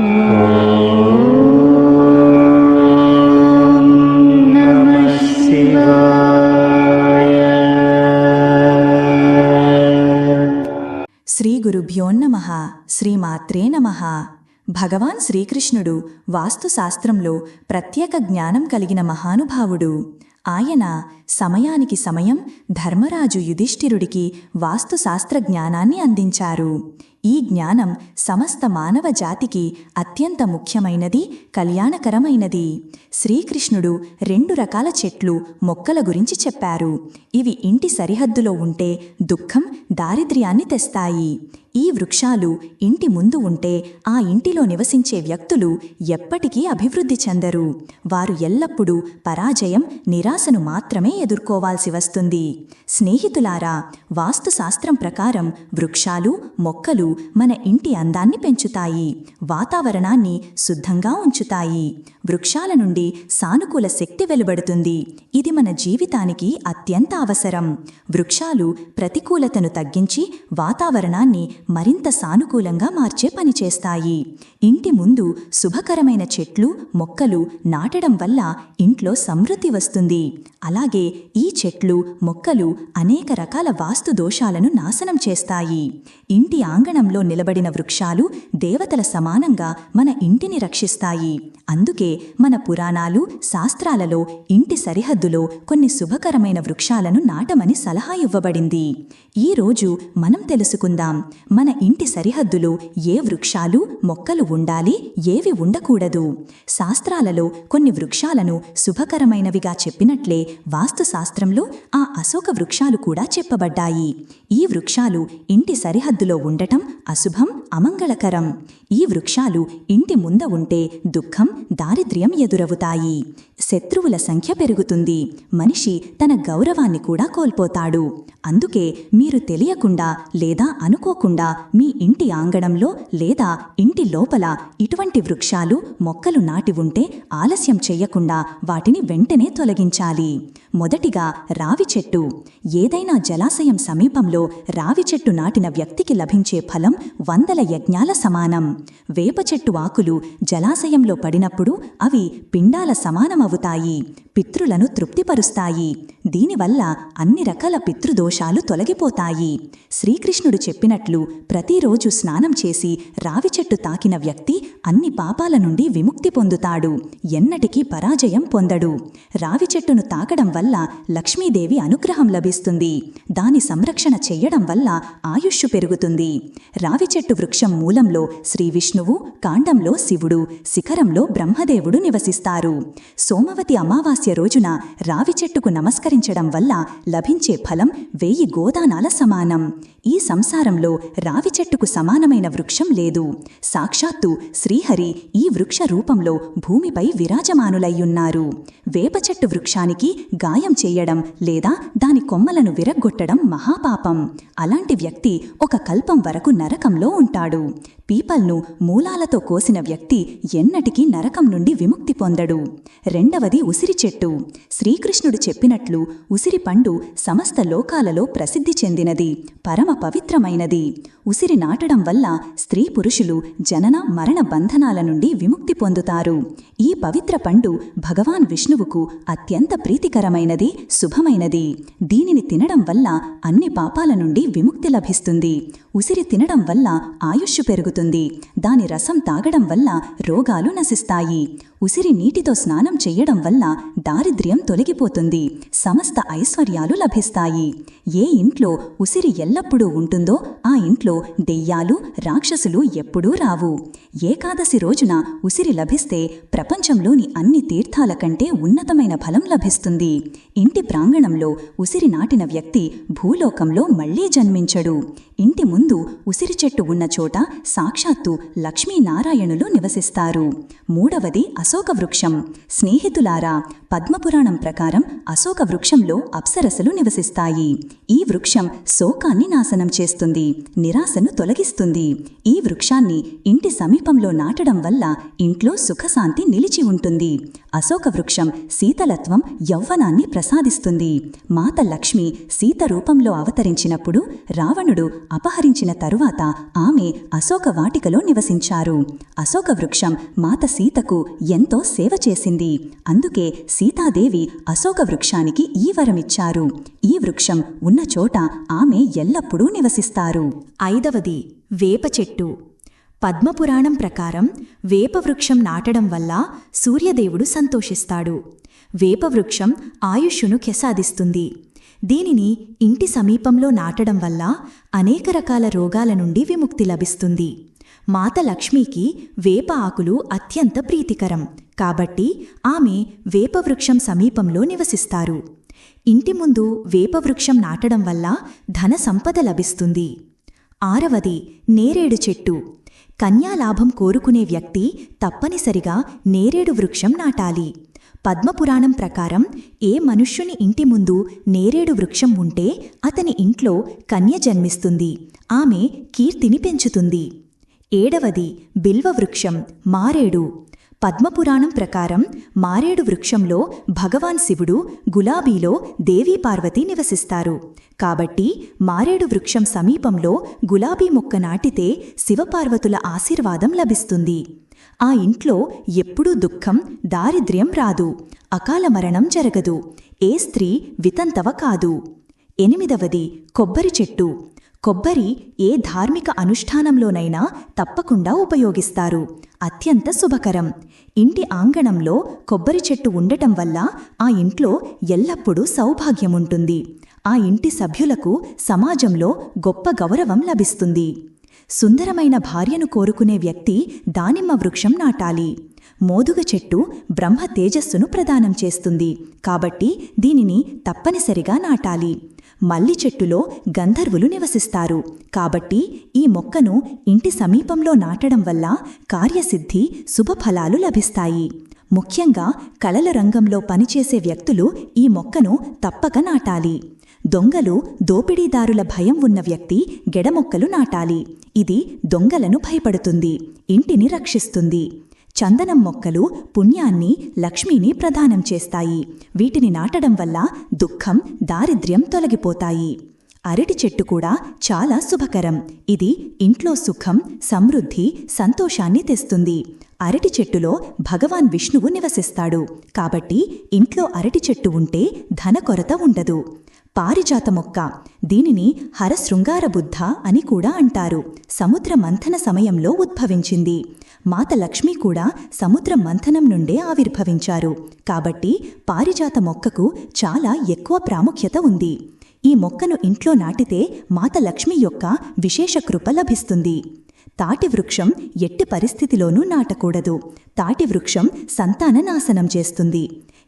శ్రీ గురుభ్యోన్నమ శ్రీమాత్రే నమ. భగవాన్ శ్రీకృష్ణుడు వాస్తుశాస్త్రంలో ప్రత్యేక జ్ఞానం కలిగిన మహానుభావుడు. ఆయన సమయానికి సమయం ధర్మరాజు యుధిష్ఠిరుడికి వాస్తుశాస్త్ర జ్ఞానాన్ని అందించారు. ఈ జ్ఞానం సమస్త మానవ జాతికి అత్యంత ముఖ్యమైనది కళ్యాణకరమైనది. శ్రీకృష్ణుడు రెండు రకాల చెట్లు మొక్కల గురించి చెప్పారు. ఇవి ఇంటి సరిహద్దులో ఉంటే దుఃఖం దారిద్ర్యాన్ని తెస్తాయి. ఈ వృక్షాలు ఇంటి ముందు ఉంటే ఆ ఇంటిలో నివసించే వ్యక్తులు ఎప్పటికీ అభివృద్ధి చెందరు. వారు ఎల్లప్పుడూ పరాజయం నిరాశను మాత్రమే ఎదుర్కోవాల్సి వస్తుంది. స్నేహితులారా వాస్తుశాస్త్రం ప్రకారం వృక్షాలు మొక్కలు మన ఇంటి అందాన్ని పెంచుతాయి. వాతావరణాన్ని శుద్ధంగా ఉంచుతాయి. వృక్షాల నుండి సానుకూల శక్తి వెలువడుతుంది. ఇది మన జీవితానికి అత్యంత అవసరం. వృక్షాలు ప్రతికూలతను తగ్గించి వాతావరణాన్ని మరింత సానుకూలంగా మార్చే పని చేస్తాయి. ఇంటి ముందు శుభకరమైన చెట్లు మొక్కలు నాటడం వల్ల ఇంట్లో సమృద్ధి వస్తుంది. అలాగే ఈ చెట్లు మొక్కలు అనేక రకాల వాస్తు దోషాలను నాశనం చేస్తాయి. ఇంటి ఆంగణంలో నిలబడిన వృక్షాలు దేవతల సమానంగా మన ఇంటిని రక్షిస్తాయి. అందుకే మన పురాణాలు శాస్త్రాలలో ఇంటి సరిహద్దులో కొన్ని శుభకరమైన వృక్షాలను నాటమని సలహా ఇవ్వబడింది. ఈ రోజు మనం తెలుసుకుందాం మన ఇంటి సరిహద్దులో ఏ వృక్షాలు మొక్కలు ఉండాలి ఏవి ఉండకూడదు? శాస్త్రాలలో కొన్ని వృక్షాలను శుభకరమైనవిగా చెప్పినట్లే వాస్తుశాస్త్రంలో ఆ అశోక వృక్షాలు కూడా చెప్పబడ్డాయి. ఈ వృక్షాలు ఇంటి సరిహద్దులో ఉండటం అశుభం అమంగళకరం. ఈ వృక్షాలు ఇంటి ముంద ఉంటే దుఃఖం దారిద్ర్యం ఎదురవుతాయి. శత్రువుల సంఖ్య పెరుగుతుంది. మనిషి తన గౌరవాన్ని కూడా కోల్పోతాడు. అందుకే మీరు తెలియకుండా లేదా అనుకోకుండా మీ ఇంటి ఆంగణంలో లేదా ఇంటి లోపల ఇటువంటి వృక్షాలు మొక్కలు నాటి ఉంటే ఆలస్యం చెయ్యకుండా వాటిని వెంటనే తొలగించాలి. మొదటిగా రావి చెట్టు. ఏదైనా జలాశయం సమీపంలో రావి చెట్టు నాటిన వ్యక్తికి లభించే ఫలం వందల యజ్ఞాల సమానం. వేప చెట్టు ఆకులు జలాశయంలో పడినప్పుడు అవి పిండాల సమానమవుతాయి పితృలను తృప్తిపరుస్తాయి. దీనివల్ల అన్ని రకాల పితృదోషాలు తొలగిపోతాయి. శ్రీకృష్ణుడు చెప్పినట్లు ప్రతిరోజు స్నానం చేసి రావి చెట్టు తాకిన వ్యక్తి అన్ని పాపాల నుండి విముక్తి పొందుతాడు. ఎన్నటికీ పరాజయం పొందడు. రావి చెట్టును తాకడం వల్ల లక్ష్మీదేవి అనుగ్రహం లభిస్తుంది. దాని సంరక్షణ చెయ్యడం వల్ల ఆయుష్షు పెరుగుతుంది. రావి చెట్టు వృక్షం మూలంలో శ్రీ విష్ణువు కాండంలో శివుడు శిఖరంలో బ్రహ్మదేవుడు నివసిస్తారు. సోమవతి అమావాస్య రోజున రావి చెట్టుకు నమస్కరించడం వల్ల లభించే ఫలం వెయ్యి గోదానాల సమానం. ఈ సంసారంలో రావి చెట్టుకు సమానమైన వృక్షం లేదు. సాక్షాత్తు శ్రీహరి ఈ వృక్ష రూపంలో భూమిపై విరాజమానులయ్యున్నారు. వేప చెట్టు వృక్షానికి గాయం చేయడం లేదా దాని కొమ్మలను విరగ్గొట్టడం మహాపాపం. అలాంటి వ్యక్తి ఒక కల్పం వరకు నరకంలో ఉంటాడు. పీపల్ను మూలాలతో కోసిన వ్యక్తి ఎన్నటికీ నరకం నుండి విముక్తి పొందడు. రెండవది ఉసిరి చెట్టు. శ్రీకృష్ణుడు చెప్పినట్లు ఉసిరి పండు సమస్త లోకాలలో ప్రసిద్ధి చెందినది పరమ పవిత్రమైనది. ఉసిరి నాటడం వల్ల స్త్రీ పురుషులు జనన మరణ బంధనాల నుండి విముక్తి పొందుతారు. ఈ పవిత్ర పండు భగవాన్ విష్ణువుకు అత్యంత ప్రీతికరమైన ప్రీతికరమైనది శుభమైనది. దీనిని తినడం వల్ల అన్ని పాపాల నుండి విముక్తి లభిస్తుంది. ఉసిరి తినడం వల్ల ఆయుష్ పెరుగుతుంది. దాని రసం తాగడం వల్ల రోగాలు నశిస్తాయి. ఉసిరి నీటితో స్నానం చేయడం వల్ల దారిద్ర్యం తొలగిపోతుంది. సమస్త ఐశ్వర్యాలు లభిస్తాయి. ఏ ఇంట్లో ఉసిరి ఎల్లప్పుడూ ఉంటుందో ఆ ఇంట్లో దెయ్యాలు రాక్షసులు ఎప్పుడూ రావు. ఏకాదశి రోజున ఉసిరి లభిస్తే ప్రపంచంలోని అన్ని తీర్థాల కంటే ఉన్నతమైన ఫలం లభిస్తుంది. ఇంటి ప్రాంగణంలో ఉసిరి నాటిన వ్యక్తి భూలోకంలో మళ్ళీ జన్మించడు. ఇంటి ముందు ఉసిరి చెట్టు ఉన్న చోట సాక్షాత్తు లక్ష్మీనారాయణులు నివసిస్తారు. మూడవది అశోక వృక్షం స్నేహితులారా పద్మపురాణం ప్రకారం అశోక వృక్షంలో అప్సరసలు నివసిస్తాయి. ఈ వృక్షం శోకాన్ని నాశనం చేస్తుంది నిరాశను తొలగిస్తుంది. ఈ వృక్షాన్ని ఇంటి సమీపంలో నాటడం వల్ల ఇంట్లో సుఖశాంతి నిలిచి ఉంటుంది. అశోక వృక్షం శీతలత్వం యౌవనాన్ని ప్రసాదిస్తుంది. మాత లక్ష్మి సీత రూపంలో అవతరించినప్పుడు రావణుడు అపహరించిన తరువాత ఆమె అశోక వాటికలో నివసించారు. అశోక వృక్షం మాత సీతకు ఎంతో సేవ చేసింది. అందుకే సీతాదేవి అశోక వృక్షానికి ఈ వరమిచ్చారు. ఈ వృక్షం ఉన్న చోట ఆమె ఎల్లప్పుడూ నివసిస్తారు. ఐదవది వేప చెట్టు. పద్మపురాణం ప్రకారం వేపవృక్షం నాటడం వల్ల సూర్యదేవుడు సంతోషిస్తాడు. వేపవృక్షం ఆయుష్ను కెసాదిస్తుంది. దీనిని ఇంటి సమీపంలో నాటడం వల్ల అనేక రకాల రోగాల నుండి విముక్తి లభిస్తుంది. మాత లక్ష్మికి వేప ఆకులు అత్యంత ప్రీతికరం. కాబట్టి ఆమె వేపవృక్షం సమీపంలో నివసిస్తారు. ఇంటి ముందు వేపవృక్షం నాటడం వల్ల ధన సంపద లభిస్తుంది. ఆరవది నేరేడు చెట్టు. కన్యాలాభం కోరుకునే వ్యక్తి తప్పనిసరిగా నేరేడు వృక్షం నాటాలి. పద్మపురాణం ప్రకారం ఏ మనుష్యుని ఇంటి ముందు నేరేడు వృక్షం ఉంటే అతని ఇంట్లో కన్య జన్మిస్తుంది. ఆమె కీర్తిని పెంచుతుంది. ఏడవది బిల్వ వృక్షం మారేడు. పద్మపురాణం ప్రకారం మారేడు వృక్షంలో భగవాన్ శివుడు గులాబీలో దేవీపార్వతి నివసిస్తారు. కాబట్టి మారేడు వృక్షం సమీపంలో గులాబీ మొక్క నాటితే శివపార్వతుల ఆశీర్వాదం లభిస్తుంది. ఆ ఇంట్లో ఎప్పుడూ దుఃఖం దారిద్ర్యం రాదు. అకాల మరణం జరగదు. ఏ స్త్రీ వితంతవ కాదు. ఎనిమిదవది కొబ్బరి చెట్టు. కొబ్బరి ఏ ధార్మిక అనుష్ఠానంలోనైనా తప్పకుండా ఉపయోగిస్తారు. అత్యంత శుభకరం. ఇంటి ఆంగణంలో కొబ్బరి చెట్టు ఉండటం వల్ల ఆ ఇంట్లో ఎల్లప్పుడూ సౌభాగ్యముంటుంది. ఆ ఇంటి సభ్యులకు సమాజంలో గొప్ప గౌరవం లభిస్తుంది. సుందరమైన భార్యను కోరుకునే వ్యక్తి దానిమ్మ వృక్షం నాటాలి. మోదుగ చెట్టు బ్రహ్మ తేజస్సును ప్రదానం చేస్తుంది. కాబట్టి దీనిని తప్పనిసరిగా నాటాలి. మల్లి చెట్టులో గంధర్వులు నివసిస్తారు. కాబట్టి ఈ మొక్కను ఇంటి సమీపంలో నాటడం వల్ల కార్యసిద్ధి శుభఫలాలు లభిస్తాయి. ముఖ్యంగా కళల రంగంలో పనిచేసే వ్యక్తులు ఈ మొక్కను తప్పక నాటాలి. దొంగలు దోపిడీదారుల భయం ఉన్న వ్యక్తి గెడమొక్కలు నాటాలి. ఇది దొంగలను భయపడుతుంది ఇంటిని రక్షిస్తుంది. చందనం మొక్కలు పుణ్యాన్ని లక్ష్మిని ప్రదానం చేస్తాయి. వీటిని నాటడం వల్ల దుఃఖం దారిద్ర్యం తొలగిపోతాయి. అరటి చెట్టు కూడా చాలా శుభకరం. ఇది ఇంట్లో సుఖం సమృద్ధి సంతోషాన్ని తెస్తుంది. అరటి చెట్టులో భగవాన్ విష్ణువు నివసిస్తాడు. కాబట్టి ఇంట్లో అరటి చెట్టు ఉంటే ధన కొరత ఉండదు. పారిజాత మొక్క. దీనిని హరశృంగార బుద్ధ అని కూడా అంటారు. సముద్ర మంథన సమయంలో ఉద్భవించింది. మాత లక్ష్మి కూడా సముద్ర మంథనం నుండే ఆవిర్భవించారు. కాబట్టి పారిజాత మొక్కకు చాలా ఎక్కువ ప్రాముఖ్యత ఉంది. ఈ మొక్కను ఇంట్లో నాటితే మాత లక్ష్మి యొక్క విశేష కృప లభిస్తుంది. తాటి వృక్షం ఎట్టి పరిస్థితిలోనూ నాటకూడదు. తాటి వృక్షం సంతాన నాశనం చేస్తుంది.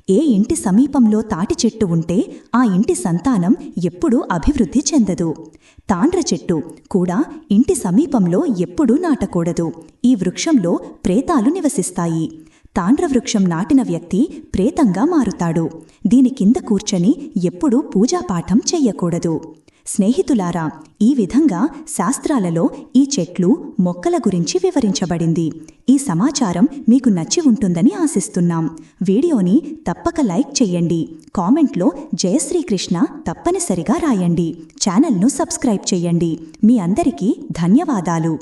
ఏ ఇంటి సమీపంలో తాటి చెట్టు ఉంటే ఆ ఇంటి సంతానం ఎప్పుడూ అభివృద్ధి చెందదు. తాండ్ర చెట్టు కూడా ఇంటి సమీపంలో ఎప్పుడూ నాటకూడదు. ఈ వృక్షంలో ప్రేతాలు నివసిస్తాయి. తాండ్ర వృక్షం నాటిన వ్యక్తి ప్రేతంగా మారుతాడు. దీని కింద కూర్చొని ఎప్పుడూ పూజాపాఠం చెయ్యకూడదు. స్నేహితులారా ఈ విధంగా శాస్త్రాలలో ఈ చెట్లు మొక్కల గురించి వివరించబడింది. ఈ సమాచారం మీకు నచ్చి ఉంటుందని ఆశిస్తున్నాం. వీడియోని తప్పక లైక్ చెయ్యండి కామెంట్లో జయశ్రీకృష్ణ తప్పనిసరిగా రాయండి. ఛానల్ను సబ్స్క్రైబ్ చెయ్యండి మీ అందరికీ ధన్యవాదాలు.